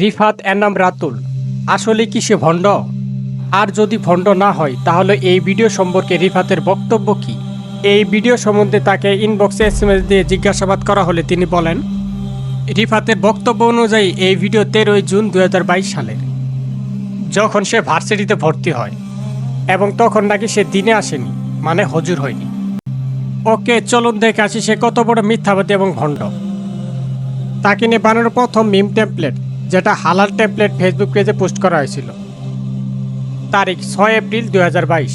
রিফাত এর নাম রাতুল, আসলে কি সে ভণ্ড? আর যদি ভণ্ড না হয়, তাহলে এই ভিডিও সম্পর্কে রিফাতের বক্তব্য কি? এই ভিডিও সম্বন্ধে তাকে ইনবক্সে এস দিয়ে জিজ্ঞাসাবাদ করা হলে তিনি বলেন, রিফাতের বক্তব্য অনুযায়ী এই ভিডিও তেরোই জুন দু হাজার বাইশ সালের। যখন সে ভার্সিটিতে ভর্তি হয়, এবং তখন নাকি সে দিনে আসেনি মানে হজুর হয়নি। ওকে, চলুন দেখে আসি সে কত বড় মিথ্যাবাদী এবং ভণ্ড। তাকে নিয়ে বানানোর প্রথম মিম টেমপ্লেট যেটা হালাল ট্যাবলেট ফেসবুক পেজে পোস্ট করা হয়েছিল। তারিখ ছয় এপ্রিল দু হাজার বাইশ।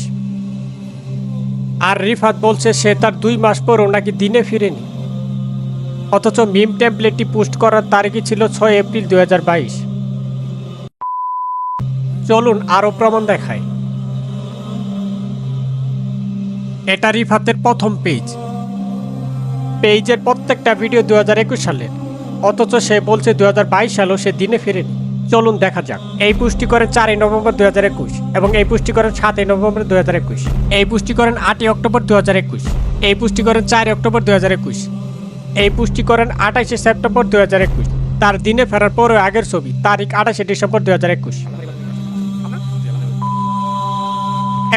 আর রিফাত বলছে সে তার দুই মাস পরও নাকি দিনে ফিরেনি। অথচ মিম ট্যাবলেটটি পোস্ট করার তারিখই ছিল ছয় এপ্রিল দুই হাজার বাইশ। চলুন আরও প্রমাণ দেখায় এটা রিফাতের প্রথম পেজ। পেজের প্রত্যেকটা ভিডিও দু হাজার একুশ সালের। অথচ সে বলছে দু হাজার বাইশ সালেও সে দিনে ফেরেনি। চলুন দেখা যাক। এই পুষ্টি করেন চারই নভেম্বর দু হাজার একুশ এবং এই পুষ্টি করেন সাতই নভেম্বর দু হাজার একুশ। এই পুষ্টি করেন আটই অক্টোবর দু হাজার একুশ। এই পুষ্টি করেন চারই অক্টোবর দু হাজার একুশ। এই পুষ্টি করেন আঠাশে সেপ্টেম্বর দু হাজার একুশ। তার দিনে ফেরার পরে আগের ছবি, তারিখ আঠাশে ডিসেম্বর দু হাজার একুশ।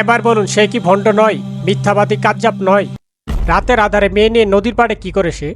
এবার বলুন, সে কি ভণ্ড নয়, মিথ্যাবাদী কাজ্জাব নয়? রাতের আধারে মেয়ে নিয়ে নদীর পাড়ে কি করে সে?